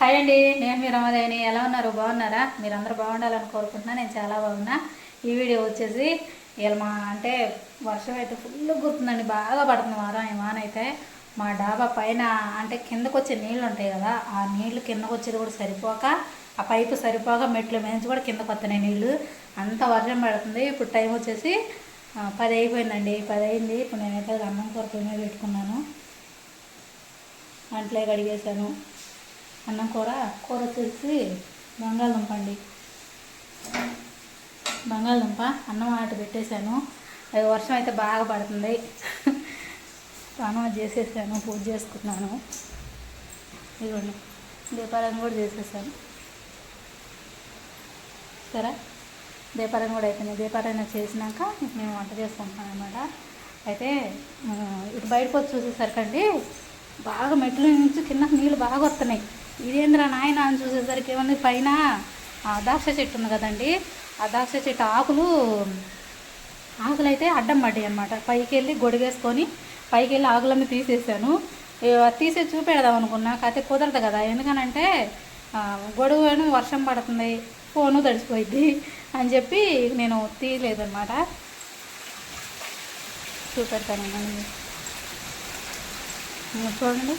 Hi అండి నేను మీ రమాదేవిని. ఎలా ఉన్నారు? బాగున్నారా? మీరందరూ బాగుండాలని కోరుకుంటున్నా. నేను చాలా బాగున్నా. ఈ వీడియో వచ్చేసి ఇలా మా అంటే వర్షం అయితే ఫుల్ గుర్తుందండి బాగా పడుతుంది వారం ఈ వాన అయితే. మా డాబా పైన అంటే కిందకు వచ్చే నీళ్ళు ఉంటాయి కదా ఆ నీళ్ళు కిందకు వచ్చేది కూడా సరిపోక ఆ పైపు సరిపోక మెట్లు మేంచి కూడా కిందకు వస్తున్నాయి నీళ్ళు. అంత వర్షం పడుతుంది. ఇప్పుడు టైం వచ్చేసి పది అయిపోయిందండి. పది అయింది. ఇప్పుడు నేనైతే అన్నం కూర పెట్టుకున్నాను. అంట్లే కడిగేశాను. అన్నం కూర కూర వచ్చేసి బంగాళదుంప అండి. బంగాళదుంప అన్నం ఆట పెట్టేశాను. అది వర్షం అయితే బాగా పడుతుంది. స్నానం చేసేసాను పూజ చేసుకున్నాను. ఇదిగోండి దీపాలను కూడా చేసేసాను. సరే దీపాలను కూడా అయిపోయింది. దీపాలను చేసినాక మేము వంట చేసుకుంటున్నాం అనమాట అయితే ఇటు బయటకు వచ్చి చూసేసరికండి బాగా మెట్ల నుంచి కింద నీళ్ళు బాగా వస్తున్నాయి. ఇదేంద్రా నాయన అని చూసేసరికి ఏమన్నా పైన ఆ ద్రాక్ష చెట్టు ఉంది కదండి ఆ ద్రాక్ష చెట్టు ఆకులు ఆకులు అయితే అడ్డం పడ్డాయి అనమాట పైకి వెళ్ళి గొడిగేసుకొని పైకి వెళ్ళి ఆకులన్నీ తీసేసాను. ఏ, చూపెడదాం అనుకున్నా కాకపోతే కుదరదు కదా. ఎందుకనంటే ఆ, గొడుగు వర్షం పడుతుంది ఫోను తడిసిపోయింది అని చెప్పి నేను తీయలేదు అనమాట చూపెడతాను చూడండి.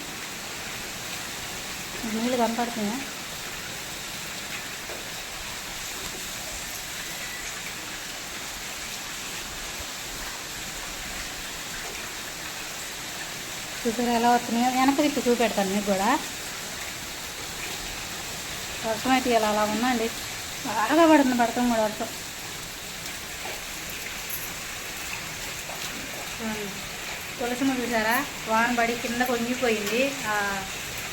నీళ్ళు కనపడుతున్నాయా? చూసారా ఎలా వస్తున్నాయో? వెనక తిప్పి చూపెడతాను మీకు కూడా. వర్షం అయితే ఇలా అలా ఉందండి. బాగా పడుతుంది పడతాం కూడా వర్షం. తులసిమ చూసారా? వాన పడి కింద కొంగిపోయింది.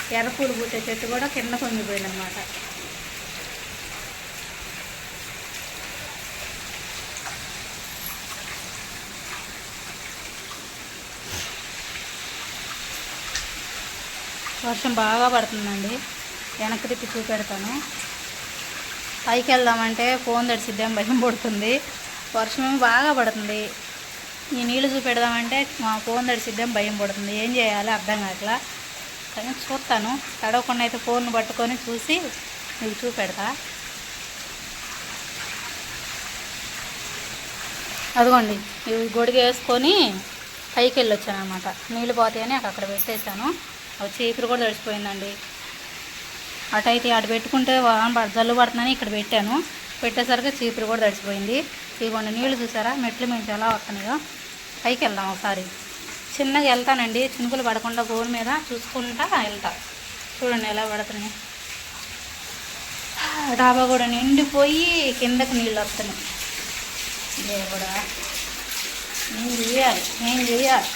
ఆ ఎర్ర పూలు పూసే చెట్టు కూడా కింద పొంగిపోయింది అనమాట వర్షం బాగా పడుతుందండి. వెనక్కి తిప్పి చూపెడతాను. పైకి వెళ్దామంటే ఫోన్ తడిసిద్దాం భయం పడుతుంది. వర్షం బాగా పడుతుంది. ఈ నీళ్ళు చూపెడదామంటే మా ఫోన్ తడిసిద్దాం భయం పడుతుంది. ఏం చేయాలో అర్థం కాట్లా కానీ చూస్తాను. తడవకుండా అయితే ఫోన్ పట్టుకొని చూసి మీకు చూపెడతా. అదిగోండి ఇవి గొడుగు వేసుకొని పైకి వెళ్ళి వచ్చాను అనమాట నీళ్ళు పోతాయని అక్కడ పెట్టేశాను. అవి చీపురు కూడా తడిచిపోయిందండి అటు అయితే అటు పెట్టుకుంటే వాన పడ జల్లు పడుతుందని ఇక్కడ పెట్టాను. పెట్టేసరికి చీపురు కూడా తడిచిపోయింది ఇదిగోండి నీళ్ళు చూసారా? మెట్లు మించి ఎలా వస్తున్నాయో. పైకి వెళ్దాం ఒకసారి. చిన్నగా వెళ్తానండి. చినుకులు పడకుండా గోల్ మీద చూసుకుంటా వెళ్తా. చూడండి ఎలా పడుతున్నాయి. డాబా కూడా నిండిపోయి కిందకి నీళ్ళు వస్తున్నాయి. దేవుడా నేను చేయాలి. నేను చేయాలి.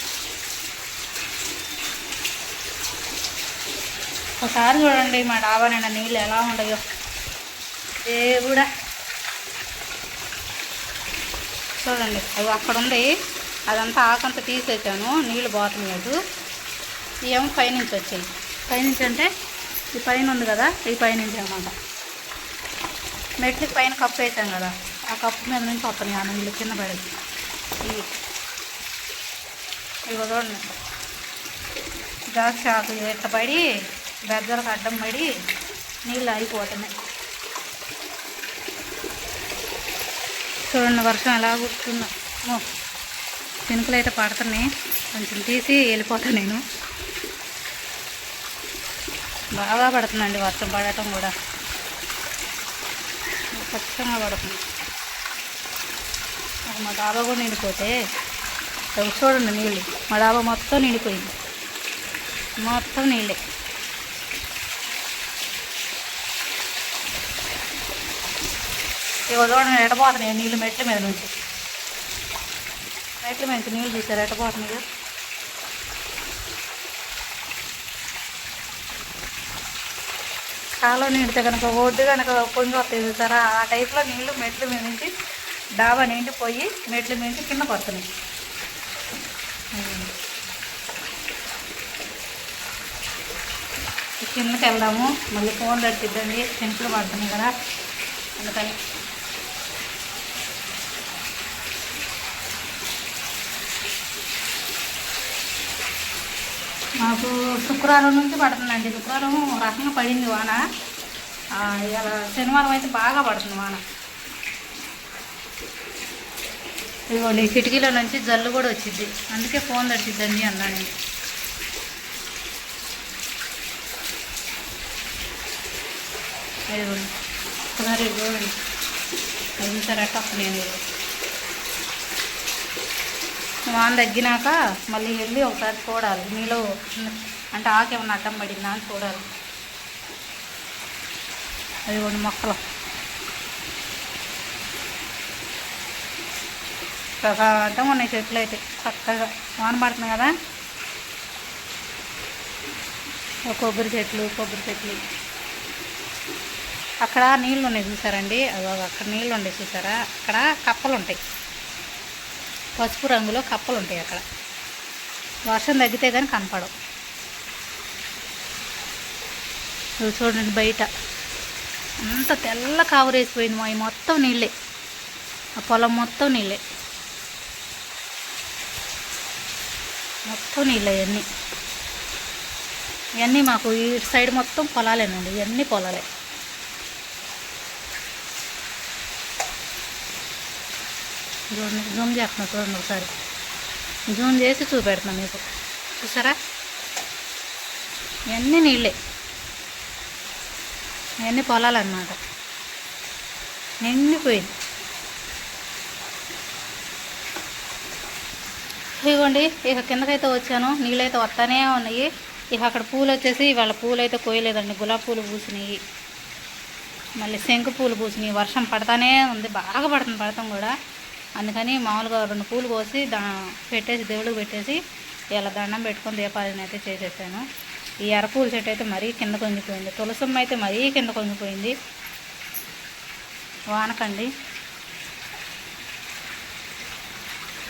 ఒకసారి చూడండి మా డాబా నిండా నీళ్ళు ఎలా ఉండయో. దేవుడా చూడండి. అవి అక్కడ ఉంది. అదంతా ఆకంతా తీసేసాను నీళ్ళు పోతలేదు ఏమో పైనుంచి వచ్చాయి. పైనుంచి అంటే ఈ పైన ఉంది కదా ఈ పైనుంచి అనమాట మెట్లకి పైన కప్పు వేసాం కదా ఆ కప్పు మీద నుంచి వస్తున్నాయి ఆ నీళ్ళు కింద పడేది. ఇవి ఇవి చూడండి. ద్రాక్ష ఆకు ఇట్లా పడి బెద్దలకు అడ్డం పడి నీళ్ళు అయిపోతున్నాయి. చూడండి వర్షం ఎలా కుడుతుందో చినుకులు అయితే పడుతున్నాయి. కొంచెం తీసి వెళ్ళిపోతాను నేను. బాగా పడుతుందండి వర్షం పడటం కూడా. ఖచ్చితంగా పడుతుంది. మా డాబా కూడా నిండిపోతే చూడండి నీళ్ళు. మా డాబా మొత్తం నిండిపోయింది. మొత్తం నీళ్ళే. ఇవ్వ చూడండి ఎడపోతున్నాయి నీళ్ళు మెట్ల మీద నుంచి. మెట్ల మంచి నీళ్ళు చూసారు కదా కాలువ నిండితే కనుక ఒడ్డు కనుక పొంగి వస్తాయి చూసారా? ఆ టైప్లో నీళ్ళు మెట్ల మీద నుంచి డాబా నిండిపోయి మెట్ల మీద నుంచి కింద పడుతున్నాయి. కిందకి వెళ్దాము. మళ్ళీ ఫోన్ తడిచిద్దండి సింపుల్ పడుతున్నాయి కదా. అందుకని మాకు శుక్రవారం నుంచి పడుతుందండి. శుక్రవారం ఒక రకంగా పడింది వాన. ఇలా శనివారం అయితే బాగా పడుతుంది వాన. ఇదిగోండి కిటికీలో నుంచి జల్లు కూడా వచ్చింది. అందుకే ఫోన్ తట్టిద్దండి అన్నా నేను. ఇదిగోండి ఒకసారి అది సరే టప్ నేను. వాన తగ్గినాక మళ్ళీ వెళ్ళి ఒకసారి చూడాలి. మీలో అంటే ఆకేమన్నా అడ్డం పడిందా అని చూడాలి. అది కొన్ని మొక్కలు. ప్రశాంతంగా ఉన్నాయి చెట్లు అయితే. చక్కగా వాన పడుతుంది కదా? కొబ్బరి చెట్లు కొబ్బరి చెట్లు. అక్కడ నీళ్ళు ఉన్నాయి చూసారండి. అదో అక్కడ నీళ్ళు ఉన్నాయి చూసారా? అక్కడ కప్పలు ఉంటాయి. పసుపు రంగులో కప్పలు ఉంటాయి అక్కడ. వర్షం తగ్గితే కానీ కనపడవు. ఇవి చూడండి బయట. అంత తెల్ల కావరేసిపోయింది మా మొత్తం నీళ్ళే. ఆ పొలం మొత్తం నీళ్ళే. మొత్తం నీళ్ళే ఇవన్నీ. ఇవన్నీ మాకు ఈ సైడ్ మొత్తం పొలాలేనండి. ఇవన్నీ పొలాలే. చూడండి జూమ్ చేస్తున్నా చూడండి ఒకసారి. జూమ్ చేసి చూపెడుతున్నా మీకు. చూసారా? ఇవన్నీ నీళ్ళే. ఇవన్నీ పొలాలన్నమాట. నిండిపోయింది. ఇదిగోండి ఇక కిందకైతే వచ్చాను. నీళ్ళైతే వస్తానే ఉన్నాయి. ఇక అక్కడ పూలు వచ్చేసి వాళ్ళ పూలు అయితే కోయలేదండి. గులాబీ పూలు పూసినాయి. మళ్ళీ శంకు పూలు పూసినాయి. వర్షం పడతానే ఉంది. బాగా పడుతుంది పడతాం కూడా. అందుకని మామూలుగా రెండు పూలు కోసి దా పెట్టేసి దేవుడికి పెట్టేసి ఇలా దండం పెట్టుకొని దీపాలను అయితే చేసేసాను. ఈ ఎర్రపూల చెట్టు అయితే మరీ కింద కొంగిపోయింది. తులసమ్మ అయితే మరీ కింద కొంగిపోయింది. వానకండి.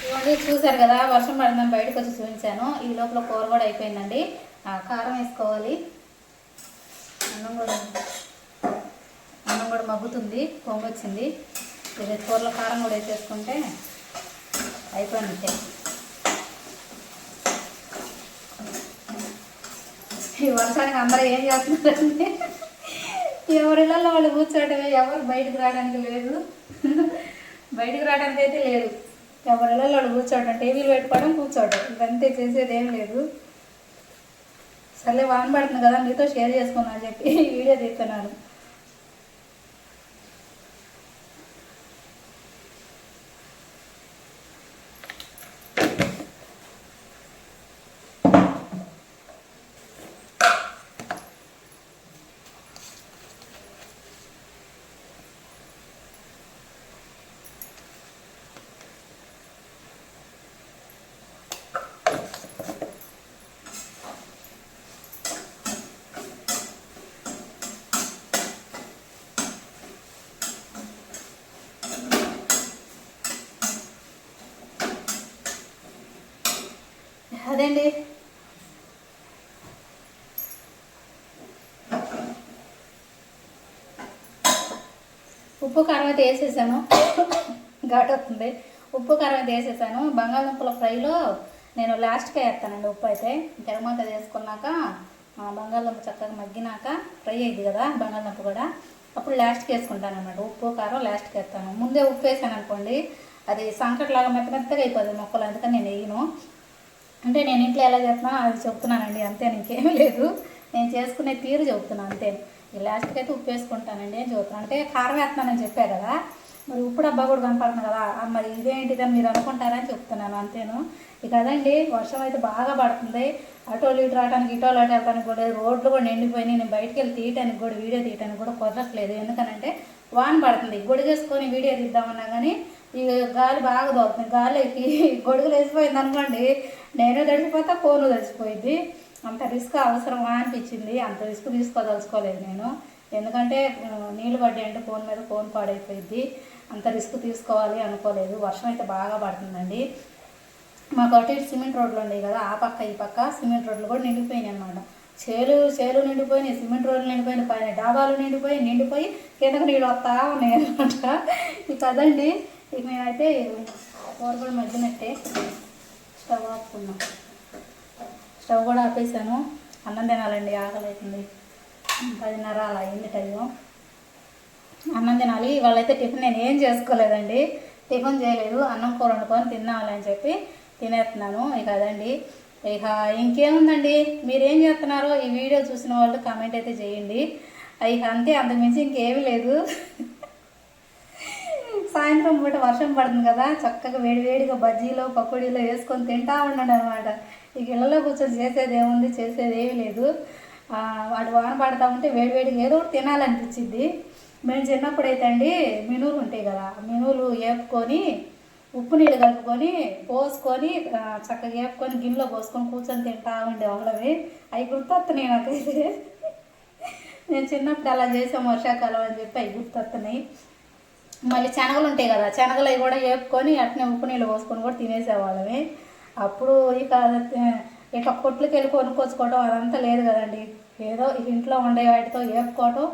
ఇవ్వండి చూశారు కదా వర్షం పడిందని బయటకు వచ్చి చూపించాను. ఈ లోపల కూర కూడా అయిపోయిందండి. ఆ, కారం వేసుకోవాలి. అన్నం కూడా అన్నం కూడా మగ్గుతుంది పొంగొచ్చింది. ఇది కూరల కారం కూడా వేసేసుకుంటే అయిపోయింది ఈ వర్షానికి అందరూ ఏం చేస్తున్నారండి ఎవరిళ్ళల్లో వాళ్ళు కూర్చోవడమే ఎవరు బయటకు రావడానికి లేదు. బయటకు రావడానికి అయితే లేదు ఎవరిళ్ళల్లో వాళ్ళు కూర్చోవడం టీవీలు పెట్టుకోవడం కూర్చోవడం ఇదంతే చేసేది ఏం లేదు. సర్లే వాన పడుతుంది కదా మీతో షేర్ చేసుకున్నా అని చెప్పి వీడియో తీస్తున్నాను అదండి ఉప్పు కారం అయితే వేసేసాను. ఘాటు వస్తుంది ఉప్పు కారం అయితే వేసేసాను. బంగాళదుంపల ఫ్రైలో నేను లాస్ట్గా వేస్తానండి ఉప్పు అయితే. తెరమంత వేసుకున్నాక బంగాళదుంప చక్కగా మగ్గినాక ఫ్రై అయింది కదా బంగాళదుంప కూడా. అప్పుడు లాస్ట్కి వేసుకుంటాను అన్నమాట ఉప్పు కారం లాస్ట్కి వేస్తాను. ముందే ఉప్పు వేసాను అనుకోండి అది సంకట్లాగా మెత్త మెత్తగా అయిపోతుంది మొక్కలు అందుకని నేను వేయను. అంటే నేను ఇంట్లో ఎలా చేస్తున్నా అది చెప్తున్నానండి అంతే ఇంకేమీ లేదు. నేను చేసుకునే తీరు చెబుతున్నాను అంతే. ఈ లాస్ట్కి అయితే ఉప్పు వేసుకుంటానండి అని చెప్తున్నాను అంటే కారం వేస్తున్నానని చెప్పా కదా మరి ఉప్పు డబ్బా కూడా కనపడుతుంది కదా మరి ఇదేంటిదని మీరు అనుకుంటారని చెప్తున్నాను అంతేను. ఇక అదండి వర్షం అయితే బాగా పడుతుంది. అటో ఇటు రావడానికి ఇటోలు అటు వెళ్ళడానికి కూడా రోడ్లు కూడా నిండిపోయినాయి. నేను బయటకు వెళ్ళి తీయటానికి కూడా వీడియో తీయటానికి కూడా కుదరట్లేదు. ఎందుకనంటే వాన పడుతుంది. గొడుగేసుకొని వీడియో తీద్దామన్నా కానీ ఈ గాలి బాగా దోస్తుంది గాలికి గొడుగులు వేసిపోయింది అనుకోండి నేను తడిసిపోతా ఫోన్ తడిసిపోయింది. అంత రిస్క్ అవసరమా అనిపించింది. అంత రిస్క్ తీసుకోదలుచుకోలేదు నేను. ఎందుకంటే నీళ్ళు పడ్డాయి అంటే ఫోన్ మీద ఫోన్ పాడైపోయింది. అంత రిస్క్ తీసుకోవాలి అనుకోలేదు. వర్షం అయితే బాగా పడుతుందండి. మాకు ఒకటి సిమెంట్ రోడ్లు ఉన్నాయి కదా ఆ పక్క ఈ పక్క సిమెంట్ రోడ్లు కూడా నిండిపోయినాయి అనమాట చేలు చేలు నిండిపోయినాయి సిమెంట్ రోడ్లు నిండిపోయినాయి పైన డాబాలు నిండిపోయి నిండిపోయి కిందకు నీళ్ళు వస్తా ఉన్నాయి అనమాట ఇక అదండి. ఇక మేమైతే కూర కూడా మగ్గినట్టే స్టవ్ ఆపుకున్నాం. స్టవ్ కూడా ఆపేసాను. అన్నం తినాలండి ఆకలి అవుతుంది పదిన్నర అలా అయింది టైం అన్నం తినాలి. వాళ్ళైతే టిఫిన్ నేను ఏం చేసుకోలేదండి. టిఫిన్ చేయలేదు. అన్నం కూర వండుకొని తిన్నామని అని చెప్పి తినేస్తున్నాను. ఇక అదండి. ఇక ఇంకేముందండి? మీరేం చేస్తున్నారో ఈ వీడియో చూసిన వాళ్ళు కామెంట్ అయితే చేయండి. ఇక అంతే అంతకుమించి ఇంకేమీ లేదు. సాయంత్రం పూట వర్షం పడుతుంది కదా చక్కగా వేడివేడిగా బజ్జీలో పకోడీలో వేసుకొని తింటా ఉన్నాడు అనమాట ఇక ఇళ్ళలో కూర్చొని చేసేది ఏముంది చేసేది ఏమీ లేదు. వాడు వాన పడతా ఉంటే వేడివేడిగా ఏదో ఒకటి తినాలనిపించింది మేము చిన్నప్పుడు అయితే అండి మినువులు ఉంటాయి కదా మినూలు మినువులు వేపుకొని ఉప్పు నీళ్ళు కలుపుకొని పోసుకొని చక్కగా వేపుకొని గిన్నెలో పోసుకొని కూర్చొని తింటా ఉండేవాళ్ళవి అవి గుర్తొస్తున్నాయి నాకైతే. నేను చిన్నప్పుడు అలా చేసాం వర్షాకాలం అని చెప్పి అవి గుర్తొస్తున్నాయి మళ్ళీ శనగలు ఉంటాయి కదా శనగలు అవి కూడా వేపుకొని అట్నే ఉప్పు నీళ్ళు పోసుకొని కూడా తినేసేవాళ్ళమే. అప్పుడు ఇక ఇట్లా కొట్లకి వెళ్ళి కొనుక్కొచ్చుకోవడం అదంతా లేదు కదండి. ఏదో ఇంట్లో ఉండే వాటితో వేపుకోవటం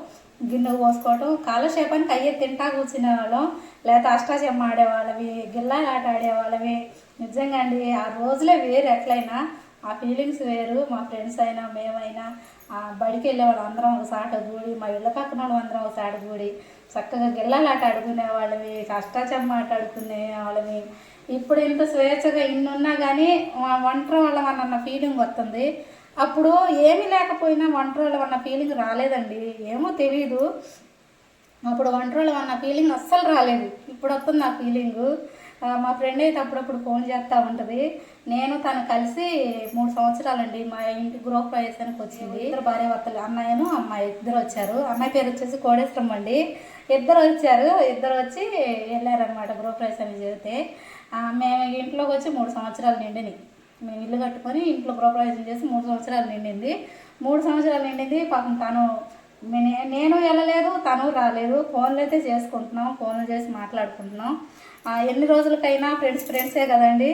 గిన్నెకు పోసుకోవటం కాలక్షేపానికి అయ్యే తింటా కూర్చునేవాళ్ళం లేకపోతే అష్టాచెమ్మ ఆడేవాళ్ళవి గిల్లాలాట ఆడేవాళ్ళవి నిజంగా అండి ఆ రోజులే వేరు ఎట్లయినా. ఆ ఫీలింగ్స్ వేరు మా ఫ్రెండ్స్ అయినా మేమైనా. ఆ బడికి వెళ్ళేవాళ్ళం అందరం ఒక సాట కూడి మా ఇళ్ళ పక్కన వాళ్ళు అందరం ఒక సాట కూడి చక్కగా గిల్లలాట ఆడుకునే వాళ్ళవి కష్టాచమ్మ ఆట ఆడుకునే వాళ్ళవి. ఇప్పుడు ఇంత స్వేచ్ఛగా ఇన్నున్నా కానీ ఒంటరి వాళ్ళం అన్న ఫీలింగ్ వస్తుంది. అప్పుడు ఏమీ లేకపోయినా ఒంటరి వాళ్ళం అన్న ఫీలింగ్ రాలేదండి. ఏమో తెలియదు అప్పుడు ఒంటరిలో అన్న ఫీలింగ్ అస్సలు రాలేదు. ఇప్పుడు వస్తుంది ఆ ఫీలింగు మా ఫ్రెండ్ అయితే అప్పుడప్పుడు ఫోన్ చేస్తూ ఉంటుంది. నేను తను కలిసి మూడు సంవత్సరాలండి మా ఇంటి గ్రూప్ ప్రవేశానికి వచ్చింది. ఇద్దరు భార్య భర్తలు అన్నయ్యను అమ్మాయి ఇద్దరు వచ్చారు. అమ్మాయి పేరు వచ్చేసి కోడేశ్వరం అండి. ఇద్దరు వచ్చారు. ఇద్దరు వచ్చి వెళ్ళారనమాట గృహ జరిగితే చేస్తే మేము ఇంట్లోకి వచ్చి మూడు సంవత్సరాలు నిండినాయి మేము ఇల్లు కట్టుకొని ఇంట్లో గృహప్రవేశం చేసి మూడు సంవత్సరాలు నిండింది. మూడు సంవత్సరాలు నిండింది. పాపం తను నేను వెళ్ళలేదు తను రాలేదు. ఫోన్లు అయితే చేసుకుంటున్నాం ఫోన్లు చేసి మాట్లాడుకుంటున్నాం. ఎన్ని రోజులకైనా ఫ్రెండ్స్ ఫ్రెండ్సే కదండి.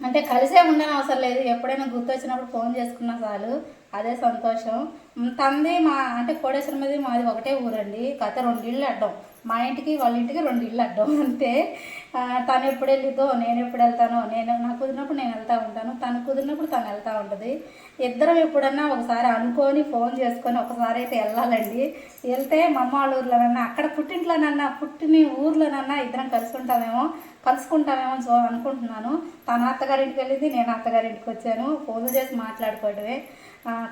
అంటే కలిసే ఉండని అవసరం లేదు. ఎప్పుడైనా గుర్తొచ్చినప్పుడు ఫోన్ చేసుకున్నా చాలు. అదే సంతోషం. తంది మా అంటే కోడేశ్వరం మీద మాది ఒకటే ఊరండి. కథ రెండు ఇళ్ళు అడ్డం. మా ఇంటికి వాళ్ళ ఇంటికి రెండు ఇళ్ళు అడ్డం. అంతే తను ఎప్పుడు వెళ్ళిద్దో నేను ఎప్పుడు వెళ్తానో నేను నాకు కుదిరినప్పుడు నేను వెళ్తూ ఉంటాను. తను కుదిరినప్పుడు తను వెళ్తూ ఉంటుంది. ఇద్దరం ఎప్పుడన్నా ఒకసారి అనుకొని ఫోన్ చేసుకొని ఒకసారి అయితే వెళ్ళాలండి. వెళ్తే మా అమ్మ వాళ్ళ ఊర్లోనన్నా అక్కడ పుట్టింట్లోనన్నా పుట్టిన ఊర్లోనన్నా ఇద్దరం కలుసుకుంటామేమో కలుసుకుంటామేమో సో అనుకుంటున్నాను. తన అత్తగారింటికి వెళ్ళింది నేను అత్తగారింటికి వచ్చాను. ఫోన్లు చేసి మాట్లాడుకోవడమే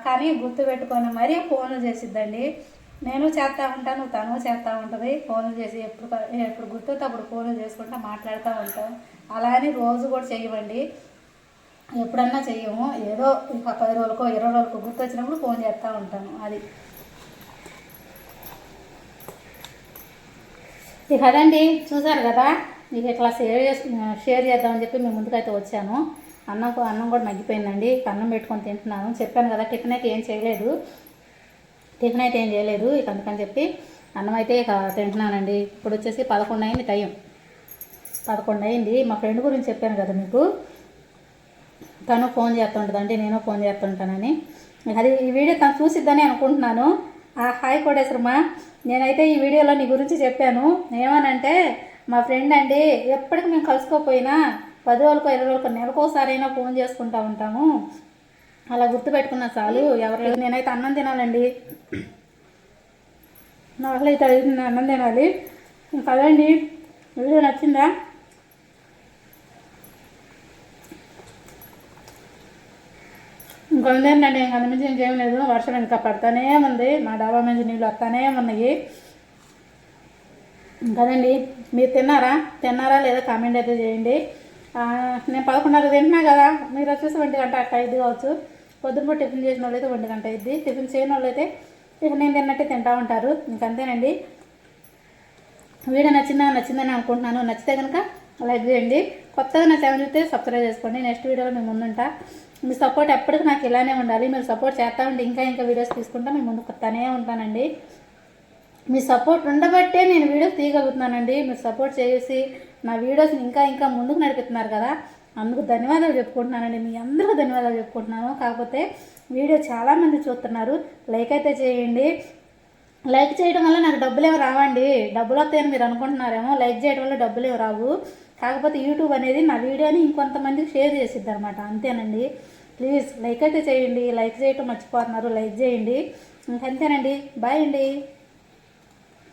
కానీ గుర్తు పెట్టుకొని మరీ ఫోన్లు చేసిద్దండి. నేను చేస్తూ ఉంటాను తను చేస్తూ ఉంటుంది ఫోన్లు చేసి ఎప్పుడు ఎప్పుడు గుర్తుంటే అప్పుడు ఫోన్లు చేసుకుంటా మాట్లాడుతూ ఉంటాం. అలా అని రోజు కూడా చేయమండి ఎప్పుడన్నా చెయ్యము. ఏదో ఇంకా పది రోజులకో ఇరవై రోజులకో గుర్తొచ్చినప్పుడు ఫోన్ చేస్తూ ఉంటాను అది. ఇక అదండి చూసారు కదా? మీకు ఇట్లా షేర్ షేర్ చేద్దామని చెప్పి మేము ముందుకైతే వచ్చాను. అన్నం అన్నం కూడా మగ్గిపోయిందండి. అన్నం పెట్టుకొని తింటున్నాను. చెప్పాను కదా టిఫిన్ అయితే ఏం చేయలేదు. టిఫిన్ అయితే ఏం చేయలేదు. ఇక అందుకని చెప్పి అన్నం అయితే ఇక తింటున్నానండి. ఇప్పుడు వచ్చేసి పదకొండు అయింది టైం. పదకొండు అయింది. మా ఫ్రెండ్ గురించి చెప్పాను కదా మీకు. తను ఫోన్ చేస్తుంటుందండి నేను ఫోన్ చేస్తుంటానని అది ఈ వీడియో తను చూసిద్దని అనుకుంటున్నాను. ఆ హాయ్ కోటేశ్వరమ్మ. నేనైతే ఈ వీడియోలో నీ గురించి చెప్పాను. ఏమనంటే మా ఫ్రెండ్ అండి ఎప్పటికి మేము కలుసుకోకపోయినా పది రోజులకు ఇరవై రోజులకు నెలకోసారైనా ఫోన్ చేసుకుంటూ ఉంటాము. అలా గుర్తుపెట్టుకున్నా చాలు. ఎవరు నేనైతే అన్నం తినాలండి. నాకైతే అడిగింది అన్నం తినాలి. కదండి వీడియో నచ్చిందా? ఇంకొందేంటంటే ఇంకా అందుమించి ఇంకేం లేదు వర్షం ఇంకా పడతానే ఉంది. మా డాబా మీద నీళ్ళు వస్తానే ఉన్నాయి. కదండి మీరు తిన్నారా? తిన్నారా లేదా కామెంట్ అయితే చేయండి. నేను పదకొండున్నర తింటున్నా కదా. మీరు వచ్చేసి ఒంటి గంట అట్లా ఇది కావచ్చు. పొద్దున్న టిఫిన్ చేసిన వాళ్ళైతే అయితే ఒంటి గంట అయింది టిఫిన్ చేయని వాళ్ళు అయితే ఇక నేను తిన్నట్టే తింటూ ఉంటారు. ఇంకంతేనండి వీడియో నచ్చిందా? నచ్చిందని అనుకుంటున్నాను. నచ్చితే కనుక లైక్ చేయండి. కొత్తగా నా ఛానల్ చూస్తే సబ్స్క్రైబ్ చేసుకోండి. నెక్స్ట్ వీడియోలో మేము ముందుంటా మీ సపోర్ట్ ఎప్పటికీ నాకు ఇలానే ఉండాలి. మీరు సపోర్ట్ చేస్తూ ఉంటే ఇంకా ఇంకా వీడియోస్ తీసుకుంటా మేము ముందు కొత్తనే ఉంటానండి. మీ సపోర్ట్ ఉండబట్టే నేను వీడియోస్ తీయగలుగుతున్నానండి. మీరు సపోర్ట్ చేసి నా వీడియోస్ని ఇంకా ఇంకా ముందుకు నడిపిస్తున్నారు కదా. అందుకు ధన్యవాదాలు చెప్పుకుంటున్నానండి. మీ అందరికీ ధన్యవాదాలు చెప్పుకుంటున్నాను. కాకపోతే వీడియో చాలామంది చూస్తున్నారు. లైక్ అయితే చేయండి. లైక్ చేయడం వల్ల నాకు డబ్బులు ఏమి రావండి. డబ్బులు వస్తాయని మీరు అనుకుంటున్నారేమో. లైక్ చేయడం వల్ల డబ్బులు ఏమి రావు. కాకపోతే యూట్యూబ్ అనేది నా వీడియోని ఇంకొంతమందికి షేర్ చేసిద్ది అనమాట అంతేనండి. ప్లీజ్ లైక్ అయితే చేయండి. లైక్ చేయటం మర్చిపోతున్నారు. లైక్ చేయండి. ఇంకంతేనండి. బాయ్ అండి.